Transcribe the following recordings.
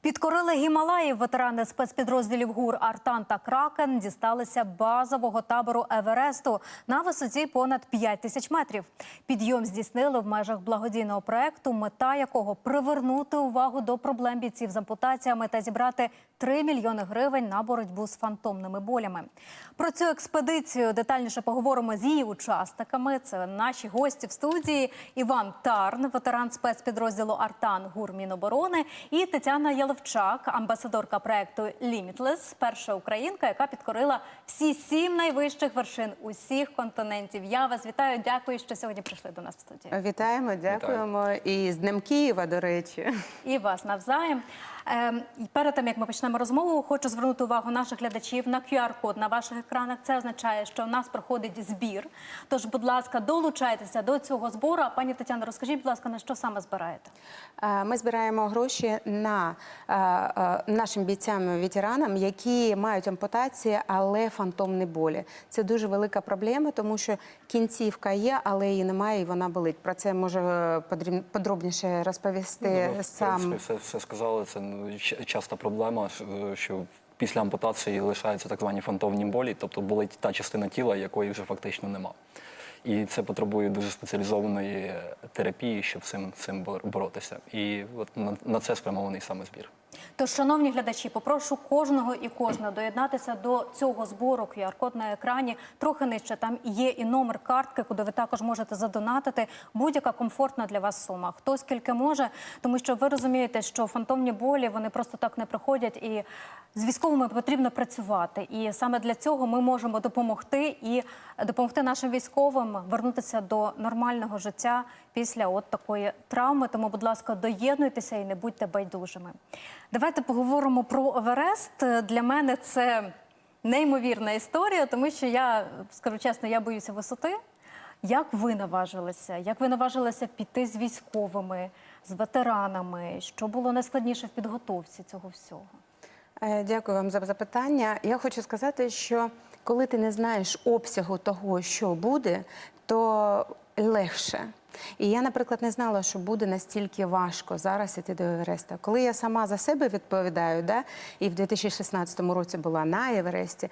Підкорили Гімалаїв ветерани спецпідрозділів ГУР Артан та Кракен дісталися базового табору Евересту на висоті понад 5 тисяч метрів. Підйом здійснили в межах благодійного проекту, мета якого привернути увагу до проблем бійців з ампутаціями та зібрати 3 мільйони гривень на боротьбу з фантомними болями. Про цю експедицію детальніше поговоримо з її учасниками. Це наші гості в студії Іван Тарн, ветеран спецпідрозділу Артан ГУР Міноборони, і Тетяна Яловчак, амбасадорка проекту Limitless, перша українка, яка підкорила всі сім найвищих вершин усіх континентів. Я вас вітаю. Дякую, що сьогодні прийшли до нас в студію. Вітаємо, дякуємо. І з Днем Києва, до речі. І вас навзаєм. Ем, і перед тим як ми почнемо розмову, хочу звернути увагу наших глядачів на QR-код на ваших екранах. Це означає, що у нас проходить збір. Тож, будь ласка, долучайтеся до цього збору. А пані Тетяно, розкажіть, будь ласка, на що саме збираєте? Е, Ми збираємо гроші на е, е, нашим бійцям ветеранам, які мають ампутації, але фантомні болі. Це дуже велика проблема, тому що кінцівка є, але її немає, і вона болить. Про це може подробніше розповісти Ну, в сам. принципі, все, все сказали. Це часта проблема, що після ампутації лишаються так звані фантомні болі, тобто болить та частина тіла, якої вже фактично нема. І це потребує дуже спеціалізованої терапії, щоб цим, цим боротися. І от на, на це спрямований саме збір. Тож, шановні глядачі, попрошу кожного і кожного доєднатися до цього збору QR-код на екрані. Трохи нижче там є і номер картки, куди ви також можете задонатити будь-яка комфортна для вас сума. Хто скільки може, тому що ви розумієте, що фантомні болі вони просто так не приходять, і з військовими потрібно працювати. І саме для цього ми можемо допомогти і допомогти нашим військовим вернутися до нормального життя після от такої травми. Тому, будь ласка, доєднуйтеся і не будьте байдужими. Давайте поговоримо про Еверест. Для мене це неймовірна історія, тому що я скажу чесно, я боюся висоти. Як ви наважилися? Як ви наважилися піти з військовими, з ветеранами? Що було найскладніше в підготовці цього всього? Е, Дякую вам за запитання. Я хочу сказати, що коли ти не знаєш обсягу того, що буде, то легше. І я, наприклад, не знала, що буде настільки важко зараз іти до Евереста. Коли я сама за себе відповідаю, да, і в 2016 році була на Евересті.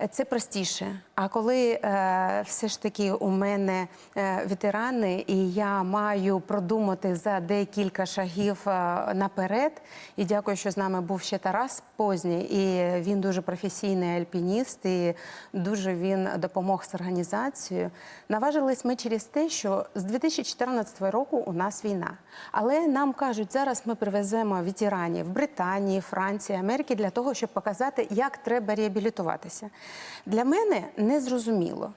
Е, Це простіше. А коли е, все ж таки у мене е, ветерани, і я маю продумати за декілька шагів е, наперед. І дякую, що з нами був ще Тарас Позній, і він дуже професійний альпініст, і дуже він допомог з організацією. Наважились ми через те, що з 2014 року у нас війна. Але нам кажуть, зараз ми привеземо ветеранів Британії, Франції, Америки для того, щоб показати, як треба реабілітуватися. Для мене не зрозуміло.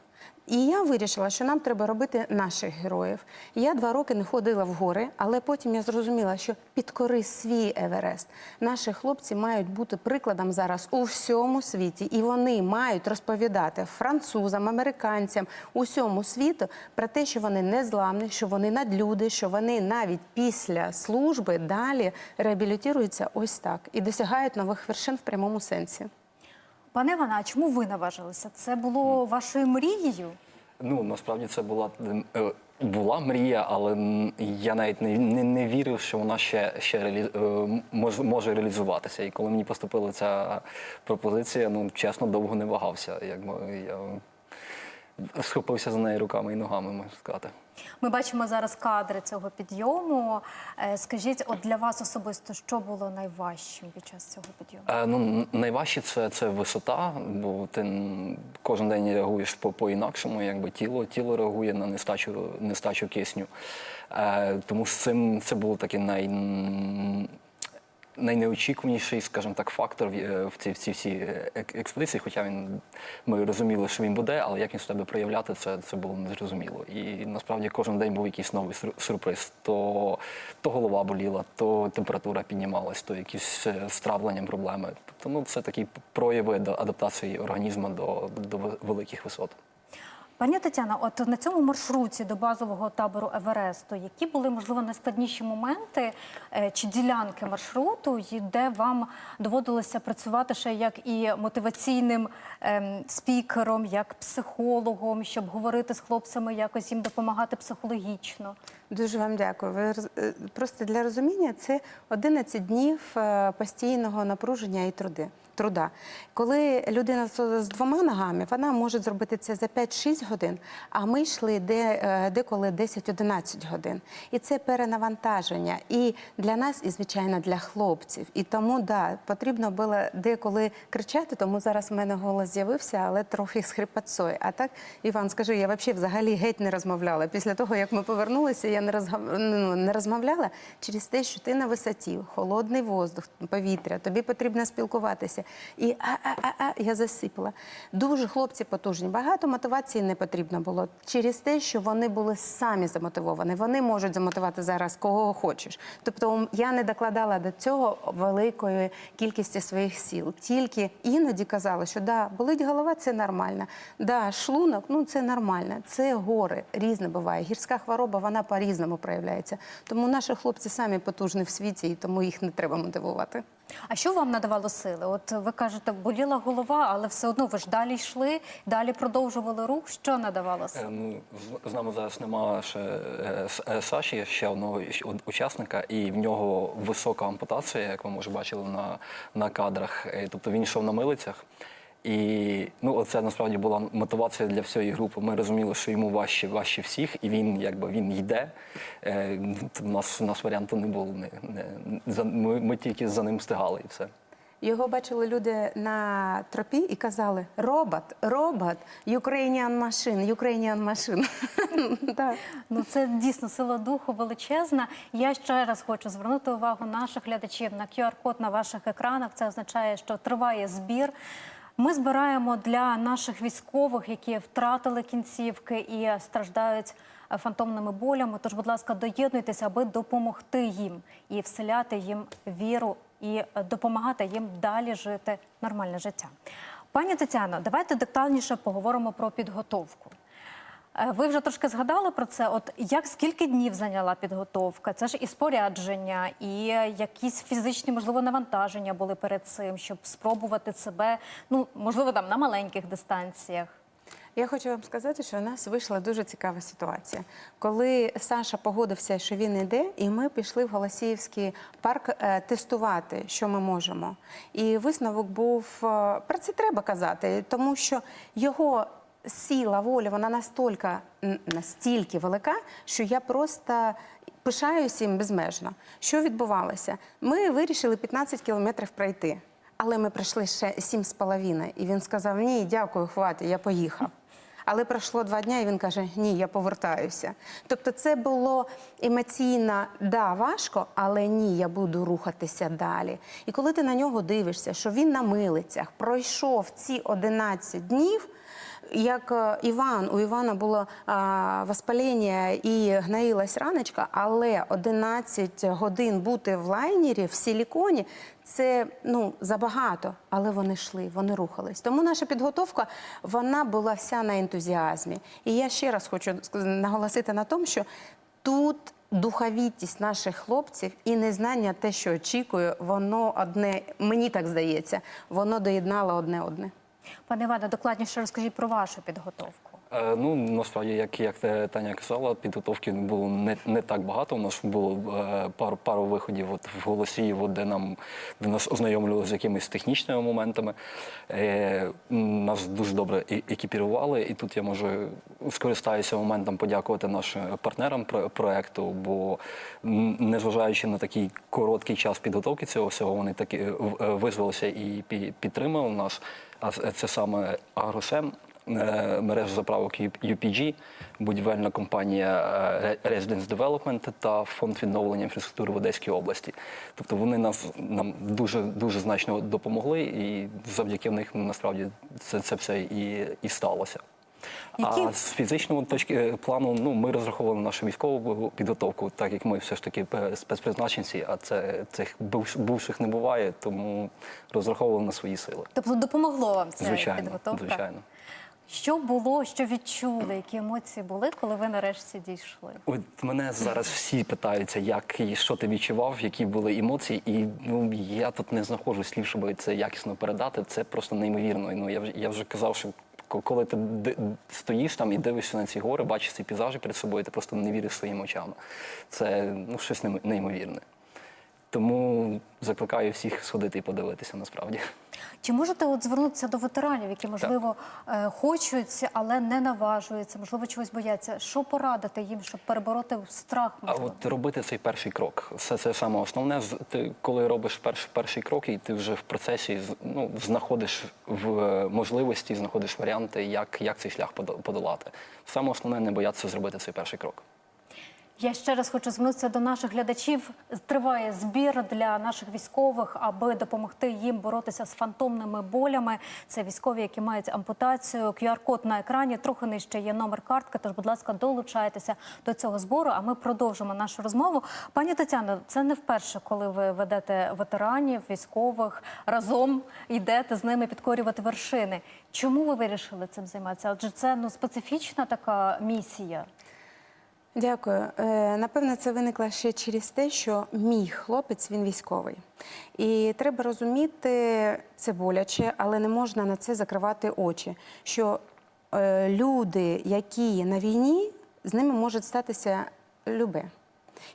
І я вирішила, що нам треба робити наших героїв. Я два роки не ходила в гори, але потім я зрозуміла, що підкори свій Еверест. Наші хлопці мають бути прикладом зараз у всьому світі, і вони мають розповідати французам, американцям, усьому світу про те, що вони не зламні, що вони надлюди, що вони навіть після служби далі реабілітуються ось так і досягають нових вершин в прямому сенсі. Пане Іване, а чому ви наважилися? Це було вашою мрією? Ну насправді це була е, була мрія, але я навіть не, не, не вірив, що вона ще, ще реалі, е, мож, може реалізуватися. І коли мені поступила ця пропозиція, ну чесно, довго не вагався. Якби я схопився за неї руками і ногами, можна сказати. Ми бачимо зараз кадри цього підйому. Е, Скажіть, от для вас особисто, що було найважчим під час цього підйому? Е, ну, найважче це, це висота, бо ти кожен день реагуєш по, по-інакшому, якби тіло, тіло реагує на нестачу, нестачу кисню. Е, тому з цим це було таке най, найнеочікуваніший, скажімо так, фактор в, е, цій, в цій всій е, експедиції. Хоча він ми розуміли, що він буде, але як він себе проявляти, це, це було незрозуміло. І насправді кожен день був якийсь новий сюрприз. То, то голова боліла, то температура піднімалась, то якісь е, з травленням проблеми. Тобто, ну, це такі прояви до адаптації організму до, до великих висот. Пані Тетяна, от на цьому маршруті до базового табору Евересту, які були можливо найскладніші моменти е, чи ділянки маршруту, де вам доводилося працювати ще як і мотиваційним ем, спікером, як психологом, щоб говорити з хлопцями, якось їм допомагати психологічно? Дуже вам дякую. Ви е, просто для розуміння це 11 днів е, постійного напруження і труди. Труда. Коли людина з двома ногами, вона може зробити це за 5-6 годин, а ми йшли де, е, деколи 10-11 годин. І це перенавантаження. І для нас, і звичайно, для хлопців. І тому да, потрібно було деколи кричати, тому зараз в мене голос з'явився, але трохи з хрипотцою. А так, Іван, скажи, я взагалі взагалі геть не розмовляла. Після того, як ми повернулися, я не, розгав... ну, не розмовляла через те, що ти на висоті, холодний воздух, повітря, тобі потрібно спілкуватися. І а-а-а, я засипала. Дуже хлопці потужні. Багато мотивації не потрібно було через те, що вони були самі замотивовані. Вони можуть замотивувати зараз кого хочеш. Тобто я не докладала до цього великої кількості своїх сил. Тільки іноді казала, що да, болить голова, це нормально. Да, шлунок, ну це нормально. Це гори, різне буває. Гірська хвороба, вона по-різному проявляється. Тому наші хлопці самі потужні в світі, і тому їх не треба мотивувати. А що вам надавало сили? От ви кажете, боліла голова, але все одно ви ж далі йшли, далі продовжували рух. Що надавало Е, сили? Ну, з- з нами зараз немає ще е, е, Саші, ще одного учасника, і в нього висока ампутація, як ви може бачили на, на кадрах. Е, Тобто він йшов на милицях. І ну, оце насправді була мотивація для всієї групи. Ми розуміли, що йому важче, важче всіх, і він якби він йде. Е, у нас, у нас варіанту не було. Не, не, за, ми, ми тільки за ним встигали і все. Його бачили люди на тропі і казали: робот, робот, Ukrainian machine, Ukrainian. Так. Ну це дійсно сила духу величезна. Я ще раз хочу звернути увагу наших глядачів на QR-код на ваших екранах. Це означає, що триває збір. Ми збираємо для наших військових, які втратили кінцівки і страждають е, фантомними болями. Тож, будь ласка, доєднуйтеся, аби допомогти їм і вселяти їм віру і е, допомагати їм далі жити нормальне життя. Пані Тетяно, давайте детальніше поговоримо про підготовку. Е, Ви вже трошки згадали про це. От як скільки днів зайняла підготовка? Це ж і спорядження, і якісь фізичні, можливо, навантаження були перед цим, щоб спробувати себе, ну можливо, там на маленьких дистанціях. Я хочу вам сказати, що у нас вийшла дуже цікава ситуація. Коли Саша погодився, що він йде, і ми пішли в Голосіївський парк е, тестувати, що ми можемо. І висновок був е, про це треба казати, тому що його сила волі вона настільки, настільки велика, що я просто. Пишаюся їм безмежно. Що відбувалося? Ми вирішили 15 кілометрів пройти, але ми пройшли ще 7,5. І він сказав: Ні, дякую, хватить, я поїхав. Але пройшло два дні, і він каже: Ні, я повертаюся. Тобто, це було емоційно, да, важко, але ні, я буду рухатися далі. І коли ти на нього дивишся, що він на милицях пройшов ці 11 днів. Як е, Іван, у Івана було а, воспалення і гноїлась раночка, але 11 годин бути в лайнері в силіконі це ну забагато, але вони йшли, вони рухались. Тому наша підготовка вона була вся на ентузіазмі. І я ще раз хочу наголосити на тому, що тут духовітість наших хлопців і незнання те, що очікую, воно одне, мені так здається, воно доєднало одне одне. Пане Іване, докладніше розкажіть про вашу підготовку. Е, Ну насправді, як, як Таня казала, підготовки було не, не так багато. У нас було е, пару, пару виходів от в Голосіїво, де нам де нас ознайомлювали з якимись технічними моментами. Е, нас дуже добре екіпірували, і тут я можу скористаюся моментом подякувати нашим партнерам про- проекту, бо незважаючи на такий короткий час підготовки цього всього, вони таки е, е, визвалися і пі- підтримали нас. А це саме Агросем е, мережа заправок UPG, будівельна компанія е, Residence Development та фонд відновлення інфраструктури в Одеській області. Тобто вони нас нам дуже дуже значно допомогли, і завдяки них насправді це, це все і, і сталося. Які- А з фізичного точки е, плану, ну ми розраховували нашу військову підготовку, так як ми все ж таки спецпризначенці, а це цих бувш- бувших не буває, тому розраховували на свої сили. Тобто допомогло вам ця Звичайно, підготовка? звичайно. Що було, що відчули, які емоції були, коли ви нарешті дійшли? От мене зараз всі питаються, як і що ти відчував, які були емоції, і ну я тут не знаходжу слів, щоб це якісно передати. Це просто неймовірно. Ну я вже я вже казав, що Коли ти стоїш там і дивишся на ці гори, бачиш ці пейзажі перед собою, ти просто не віриш своїм очам. Це ну, щось неймовірне. Тому закликаю всіх сходити і подивитися насправді. Чи можете от звернутися до ветеранів, які можливо е, хочуть, але не наважуються, можливо, чогось бояться? Що порадити їм, щоб перебороти страх? А от робити цей перший крок. Все це саме основне. Ти коли робиш перший, перший крок, і ти вже в процесі ну, знаходиш в е, можливості, знаходиш варіанти, як, як цей шлях подолати. Саме основне не боятися зробити цей перший крок. Я ще раз хочу звернутися до наших глядачів. Триває збір для наших військових, аби допомогти їм боротися з фантомними болями. Це військові, які мають ампутацію. QR-код на екрані трохи нижче є номер картки. Тож, будь ласка, долучайтеся до цього збору. А ми продовжимо нашу розмову. Пані Тетяно, це не вперше, коли ви ведете ветеранів, військових разом йдете з ними підкорювати вершини. Чому ви вирішили цим займатися? Адже це ну специфічна така місія. Дякую. Е, Напевно, це виникло ще через те, що мій хлопець він військовий. І треба розуміти, це боляче, але не можна на це закривати очі. Що е, люди, які на війні, з ними може статися любе.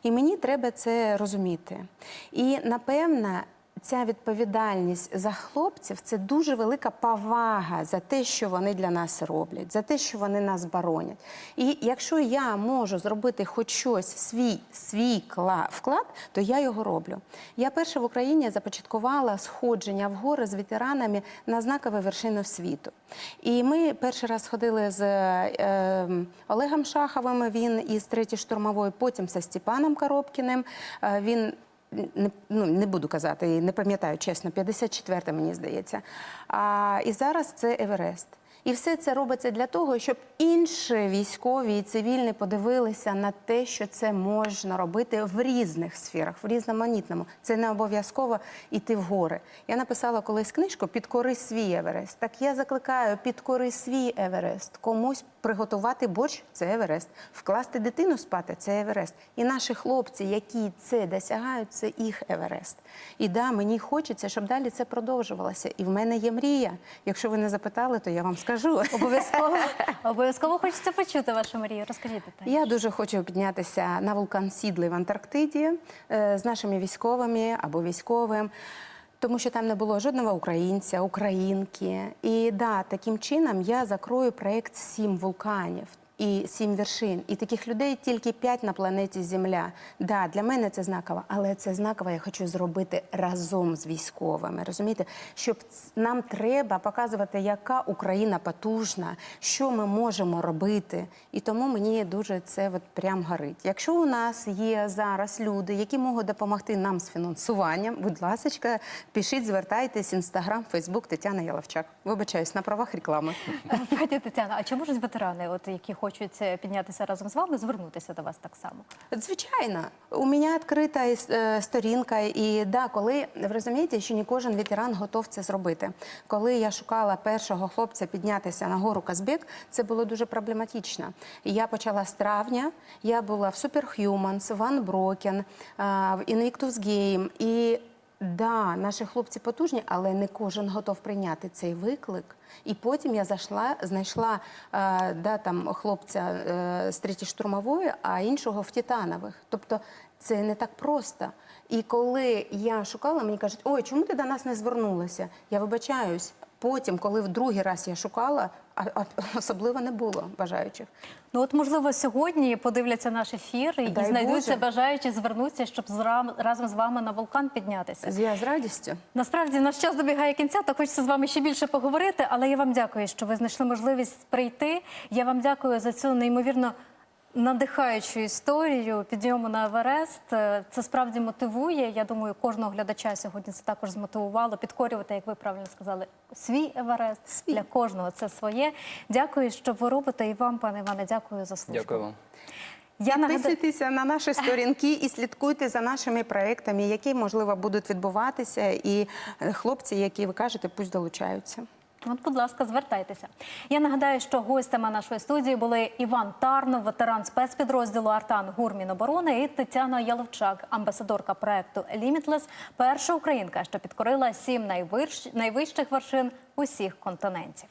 І мені треба це розуміти. І напевно, ця відповідальність за хлопців це дуже велика повага за те, що вони для нас роблять, за те, що вони нас боронять. І якщо я можу зробити хоч щось свій свій вклад, то я його роблю. Я перша в Україні започаткувала сходження в гори з ветеранами на знакові вершини світу. І ми перший раз ходили з е, Олегом Шаховим. Він із третьої штурмової, потім зі Степаном Коробкіним. Е, він не, ну, не буду казати, не пам'ятаю чесно, 54 мені здається. А, і зараз це Еверест. І все це робиться для того, щоб інші військові і цивільні подивилися на те, що це можна робити в різних сферах, в різноманітному. Це не обов'язково йти в гори. Я написала колись книжку Підкори свій Еверест. Так я закликаю підкори свій Еверест. Комусь приготувати борщ це Еверест. Вкласти дитину спати це Еверест. І наші хлопці, які це досягають, це їх Еверест. І да, мені хочеться, щоб далі це продовжувалося. І в мене є мрія. Якщо ви не запитали, то я вам скажу. Обов'язково обов'язково хочеться почути вашу мрію. Розкажіть питання. Я дуже хочу піднятися на вулкан Сідлий в Антарктиді е, з нашими військовими або військовим. Тому що там не було жодного українця, українки. І да, таким чином я закрою проєкт сім вулканів і сім вершин. І таких людей тільки п'ять на планеті Земля. Да, для мене це знаково, але це знаково я хочу зробити разом з військовими. Розумієте, щоб нам треба показувати, яка Україна потужна, що ми можемо робити. І тому мені дуже це от прям горить. Якщо у нас є зараз люди, які можуть допомогти нам з фінансуванням, будь ласка, пишіть, звертайтесь, інстаграм, Фейсбук, Тетяна Яловчак. Вибачаюсь на правах реклами. Тетяна, а чи можуть ветерани, от які хочуть е, піднятися разом з вами, звернутися до вас так само? Звичайно, у мене відкрита е, сторінка, і да, коли ви розумієте, що не кожен ветеран готов це зробити. Коли я шукала першого хлопця піднятися на гору Казбек, це було дуже проблематично. Я почала з травня. Я була в Superhumans, в Unbroken, е, в Invictus Game. І да, наші хлопці потужні, але не кожен готов прийняти цей виклик. І потім я зайшла, знайшла е, да, там, хлопця е, з третьої штурмової, а іншого в Титанових. Тобто це не так просто. І коли я шукала, мені кажуть, ой, чому ти до нас не звернулася? Я вибачаюсь. Потім, коли в другий раз я шукала, а, а, особливо не було бажаючих. Ну от можливо сьогодні подивляться наш ефір і Дай знайдуться Боже. бажаючі звернуться, щоб разом з вами на вулкан піднятися. Я з радістю. Насправді наш час добігає кінця, то хочеться з вами ще більше поговорити. Але я вам дякую, що ви знайшли можливість прийти. Я вам дякую за цю неймовірно надихаючу історію підйому на Еверест. Е, Це справді мотивує. Я думаю, кожного глядача сьогодні це також змотивувало підкорювати, як ви правильно сказали, свій Еверест для кожного. Це своє. Дякую, що ви робите. І вам, пане Іване, дякую за службу. Дякую вам. Я. Підписуйтеся на наші сторінки і слідкуйте за нашими проектами, які можливо будуть відбуватися. І е, хлопці, які ви кажете, пусть долучаються. От, будь ласка, звертайтеся. Я нагадаю, що гостями нашої студії були Іван Тарнов, ветеран спецпідрозділу Артан ГУР Міноборони і Тетяна Яловчак, амбасадорка проекту Лімітлес, перша українка, що підкорила сім найвищ- найвищих вершин усіх континентів.